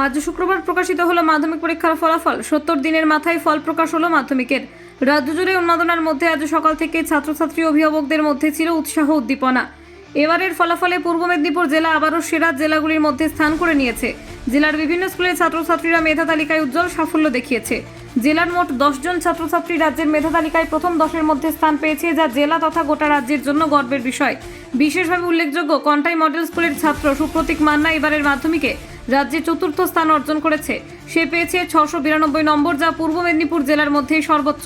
আজ শুক্রবার প্রকাশিত হলো মাধ্যমিক পরীক্ষার ফলাফল। সত্তর দিনের মাথায় ফল প্রকাশ হলো মাধ্যমিকের। রাজ্য জুড়ে উন্মাদনার মধ্যে আজ সকাল থেকে ছাত্রছাত্রী অভিভাবকদের মধ্যে ছিল উৎসাহ উদ্দীপনা। এবারের ফলাফলে পূর্ব মেদিনীপুর জেলা আবারও সেরা জেলাগুলির মধ্যে স্থান করে নিয়েছে। জেলার বিভিন্ন স্কুলের ছাত্রছাত্রীরা মেধা তালিকায় উজ্জ্বল সাফল্য দেখিয়েছে। জেলার মোট দশজন ছাত্রছাত্রী রাজ্যের মেধা তালিকায় প্রথম দশের মধ্যে স্থান পেয়েছে, যা জেলা তথা গোটা রাজ্যের জন্য গর্বের বিষয়। বিশেষভাবে উল্লেখযোগ্য, কন্টাই মডেল স্কুলের ছাত্র সুপ্রতীক মান্না এবারের মাধ্যমিকে রাজ্যে চতুর্থ স্থান অর্জন করেছে। সে পেয়েছে ছশো বিরানব্বই নম্বর, যা পূর্ব মেদিনীপুর জেলার মধ্যে সর্বোচ্চ।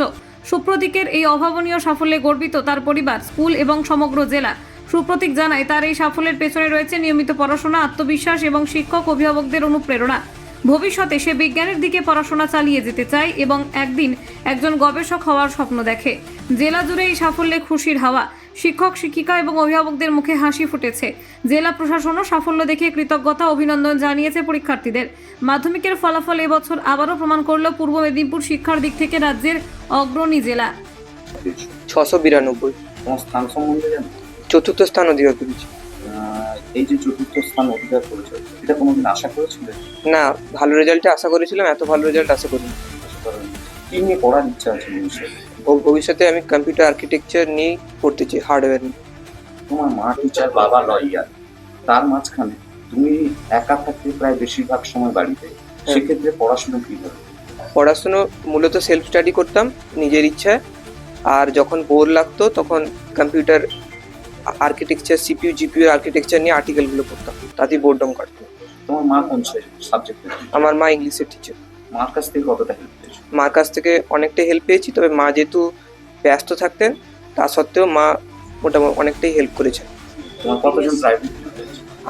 সুপ্রতীকের এই অভাবনীয় সাফল্যে গর্বিত তার পরিবার, স্কুল এবং সমগ্র জেলা। সুপ্রতীক জানায়, তার এই সাফল্যের পেছনে রয়েছে নিয়মিত পড়াশোনা, আত্মবিশ্বাস এবং শিক্ষক, অভিভাবকদের অনুপ্রেরণা। ভবিষ্যতে সে বিজ্ঞানের দিকে পড়াশোনা চালিয়ে যেতে চায় এবং একদিন একজন গবেষক হওয়ার স্বপ্ন দেখে। জেলা জুড়ে এই সাফল্যে খুশির হাওয়া। শিক্ষক শিক্ষিকা এবং অভিভাবকদের মুখে হাসি ফুটেছে। জেলা প্রশাসনও সাফল্য দেখে কৃতজ্ঞতা অভিনন্দন জানিয়েছে পরীক্ষার্থীদের। মাধ্যমিকের ফলাফল এবছর আবারও প্রমাণ করল পূর্ব মেদিনীপুর শিক্ষার দিক থেকে রাজ্যের অগ্রণী জেলা। ছশো বিরানব্বই। স্থান সম্বন্ধে চতুর্থ স্থান অধিকার করেছি এই যে চতুর্থ স্থান অধিকার করেছ এটা কোনোদিন আশা করেছিলে? না ভালো রেজাল্টে আশা করেছিলাম এত ভালো রেজাল্ট আশা করিনি। কি নিয়ে পড়ার ইচ্ছা আছে ভবিষ্যতে? ভবিষ্যতে আমি কম্পিউটার আর্কিটেকচার নিয়ে পড়তে চাই হার্ডওয়্যার নিয়ে। তোমার মা টিচার বাবা লয়ার তার মাঝখানে তুমি একা থাকতে প্রায় বেশিরভাগ সময় বাড়িতে। সেক্ষেত্রে পড়াশোনা কীভাবে পড়াশুনো মূলত সেলফ স্টাডি করতাম নিজের ইচ্ছায়। আর যখন বোর লাগতো তখন computer architecture CPU GPU architecture নিয়ে আর্টিকেলগুলো পড়তাম। তাতেই বোর্ডম কাটতো। তোমার মা কোন সাবজেক্টে আমার মা ইংলিশের টিচার মার কাছ থেকে কতটা হেল্প পেয়েছ? মার কাছ থেকে অনেকটাই হেল্প পেয়েছি তবে মা যেহেতু ব্যস্ত থাকতেন তা সত্ত্বেও মা মোটামুটি অনেকটাই হেল্প করেছেন। তোমার কতজন প্রাইভেট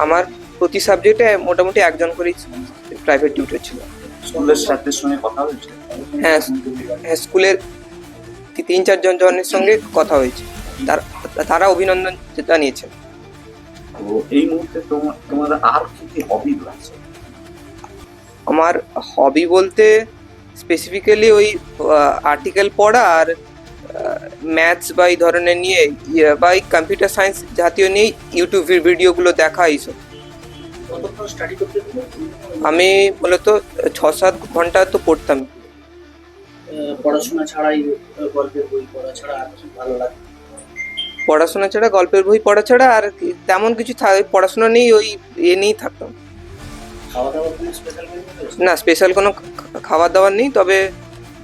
আমার প্রতি সাবজেক্টে মোটামুটি একজন করেই প্রাইভেট টিউটর ছিল। স্কুলের স্যারদের সঙ্গে কথা হয়েছে? হ্যাঁ হ্যাঁ স্কুলের তিন চারজন জনের সঙ্গে কথা হয়েছে। তার তারা অভিনন্দন জানিয়েছেন। তো এই মুহূর্তে তোমার তোমার আর কি কি হবি আছে আমার হবি বলতে স্পেসিফিক্যালি ওই আর্টিকেল পড়া আর ম্যাথস বা এই ধরনের নিয়ে ইয়ে, বা এই কম্পিউটার সায়েন্স জাতীয় নিয়ে ইউটিউব ভিডিওগুলো দেখা এইসব আমি মূলত ছ সাত ঘণ্টা তো পড়তাম। পড়াশোনা ছাড়াই গল্পের বই পড়া ছাড়া আর কি ভালো লাগে? পড়াশোনা ছাড়া গল্পের বই পড়া ছাড়া আর তেমন কিছু পড়াশোনা নেই ওই এ নিয়েই থাকতাম। না স্পেশাল কোনো খাবার দাবার নেই তবে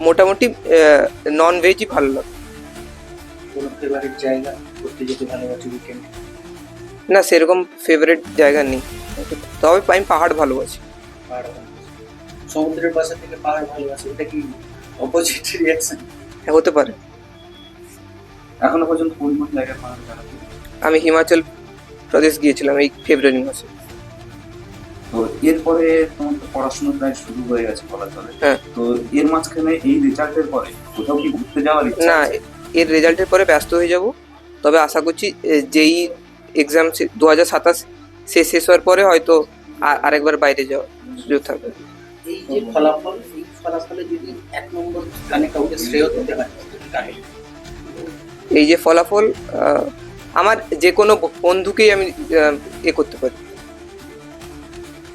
মোটামুটি নন ভেজই ভালো লাগে। না সেরকম ফেভারিট জায়গা নেই। তবে আমি পাহাড় ভালোবাসি। সমুদ্রের পাশে থেকে পাহাড় ভালোবাসি এটা কি অপোজিট রিয়াকশন হ্যাঁ, হতে পারে। এখনও পর্যন্ত কোন কোন জায়গায় পাহাড় বেড়াতে আমি হিমাচল প্রদেশ গিয়েছিলাম এই ফেব্রুয়ারি মাসে। তো এরপরে তোমার তো পড়াশোনা প্রায় শুরু হয়ে গেছে বলা চলে। হ্যাঁ। তো এর মাঝখানে এই রেজাল্টের পরে কোথাও কি ঘুরতে যাওয়ার ইচ্ছা না এর রেজাল্টের পরে ব্যস্ত হয়ে যাব। তবে আশা করছি যেই এক্সাম দু হাজার সাতাশ শেষ শেষ হওয়ার পরে হয়তো আরেকবার বাইরে যাওয়ার সুযোগ থাকবে। এই যে ফলাফল এই ফলাফলে যদি এক নম্বর স্থানে কাউকে শ্রেয় দিতে হয় এই যে ফলাফল আমার যে কোনো বন্ধুকেই আমি এ করতে পারি।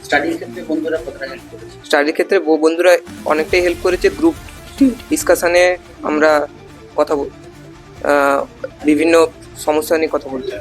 স্টাডির ক্ষেত্রে বন্ধুরা কতটা হেল্প করেছে? স্টাডির ক্ষেত্রে বন্ধুরা অনেকটাই হেল্প করেছে। গ্রুপ ডিসকাশনে আমরা কথা বল বিভিন্ন সমস্যা নিয়ে কথা বলতে।